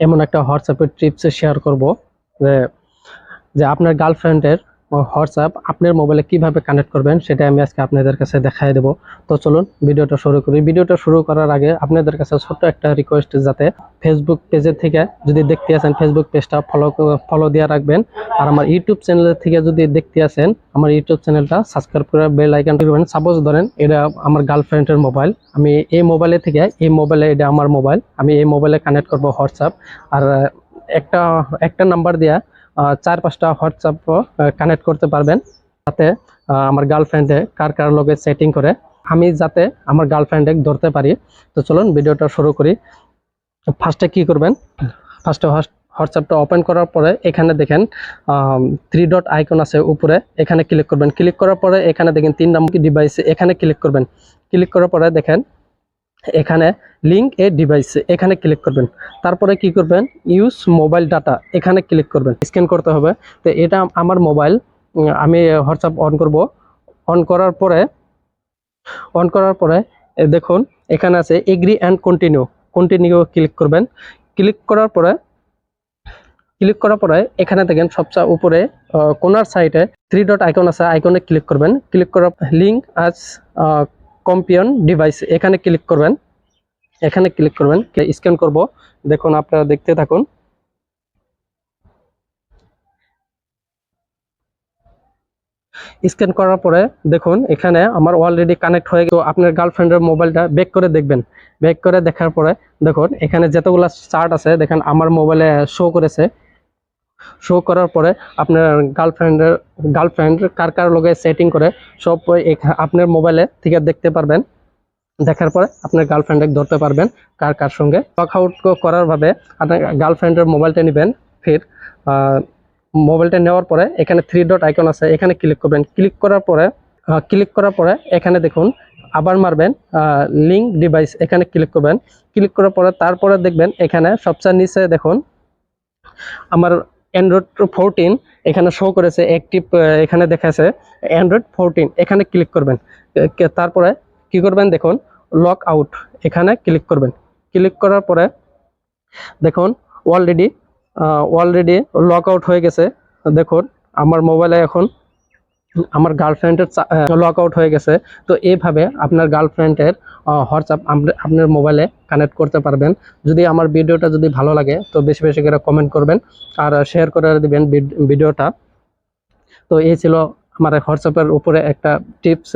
এমন একটা হোয়াটসঅ্যাপের টিপস শেয়ার করব যে যে আপনার গার্লফ্রেন্ডের হোয়াটসঅ্যাপ, আপনার মোবাইলে কীভাবে কানেক্ট করবেন সেটা আমি আজকে আপনাদের কাছে দেখাই দেবো। তো চলুন, ভিডিওটা শুরু করি। ভিডিওটা শুরু করার আগে আপনাদের কাছে ছোট্ট একটা রিকোয়েস্ট যাতে ফেসবুক পেজের থেকে যদি দেখতে আসেন ফেসবুক পেজটা ফলো ফলো দিয়ে রাখবেন। আর আমার ইউটিউব চ্যানেলের থেকে যদি দেখতে আসেন, আমার ইউটিউব চ্যানেলটা সাবস্ক্রাইব করে বেল আইকন করবেন সাপোজ ধরেন, এটা আমার গার্লফ্রেন্ডের মোবাইল আমি এই মোবাইলে থেকে, এই মোবাইলে এটা আমার মোবাইল আমি এই মোবাইলে কানেক্ট করব হোয়াটসঅ্যাপ। আর একটা একটা নাম্বার দিয়া চার পাঁচটা হোয়াটসঅ্যাপ কানেক্ট করতে পারবেন। যাতে আমার গার্লফ্রেন্ডে কার কার লগে সেটিং করে, আমি যাতে আমার গার্লফ্রেন্ডে ধরতে পারি। তো চলুন, ভিডিওটা শুরু করি। ফার্স্টে কি করবেন? ফার্স্টে হোয়াটসঅ্যাপটা ওপেন করার পরে, এখানে দেখেন থ্রি ডট আইকন আছে উপরে। এখানে ক্লিক করবেন। ক্লিক করার পরে, এখানে দেখেন তিন নম্বর ডিভাইস এখানে ক্লিক করবেন। ক্লিক করার পরে দেখেন এখানে লিঙ্ক এ ডিভাইস এখানে ক্লিক করবেন। তারপরে কি করবেন? ইউজ মোবাইল ডাটা এখানে ক্লিক করবেন। স্ক্যান করতে হবে। তো এটা আমার মোবাইল আমি হোয়াটসঅ্যাপ অন করব। অন করার পরে অন করার পরে দেখুন, এখানে আছে agree and continue continue click করবেন। ক্লিক করার পরে ক্লিক করার পরে এখানে দেখেন সবচেয়ে উপরে কোনার সাইডে থ্রি ডট আইকন আছে। আইকনে ক্লিক করবেন। ক্লিক করার লিঙ্ক আজ কম্পিয়ন ডিভাইস, এখানে ক্লিক করবেন। এখানে ক্লিক করবেন স্ক্যান করব। দেখুন, আপনারা দেখতে থাকুন। স্ক্যান করার পরে দেখুন, এখানে আমার অলরেডি কানেক্ট হয়ে গেল আপনার গার্লফ্রেন্ডের মোবাইলটা ব্যাক করে দেখবেন। ব্যাক করে দেখার পরে দেখুন, এখানে যতগুলো চার্ট আছে, দেখেন, আমার মোবাইলে শো করেছে। শো করার পরে আপনার গার্লফ্রেন্ডের গার্লফ্রেন্ড কার কার লগে সেটিং করে, সব আপনার মোবাইলে থেকে দেখতে পারবেন। দেখার পরে আপনার গার্লফ্রেন্ডে ধরতে পারবেন কার কার সঙ্গে। লক আউট করার ভাবে আপনার গার্লফ্রেন্ডের মোবাইলটা নেবেন, ফির মোবাইলটা নেওয়ার পরে এখানে থ্রি ডট আইকন আছে, এখানে ক্লিক করবেন। ক্লিক করার পরে ক্লিক করার পরে এখানে দেখুন, আবার মারবেন লিঙ্ক ডিভাইস এখানে ক্লিক করবেন। ক্লিক করার পরে তারপরে দেখবেন, এখানে সবচেয়ে নিচে দেখুন, আমার অ্যান্ড্রয়েড ফোরটিন এখানে শো করেছে একটি এখানে দেখাছে অ্যান্ড্রয়েড ফোরটিন এখানে ক্লিক করবেন। তারপরে কি করবেন দেখুন লক আউট এখানে ক্লিক করবেন। ক্লিক করার পরে দেখুন অলরেডি অলরেডি লক আউট হয়ে গেছে। দেখুন, আমার মোবাইলে এখন আমার গার্লফ্রেন্ডের লক আউট হয়ে গেছে। তো এইভাবে আপনার গার্লফ্রেন্ডের হোয়াটসঅ্যাপ আপনার মোবাইলে কানেক্ট করতে পারবেন। যদি আমার ভিডিওটা যদি ভালো লাগে, তো বেশি বেশি করে কমেন্ট করবেন আর শেয়ার করে দিবেন ভিডিওটা। তো এই ছিল আমার হোয়াটসঅ্যাপের উপরে একটা টিপস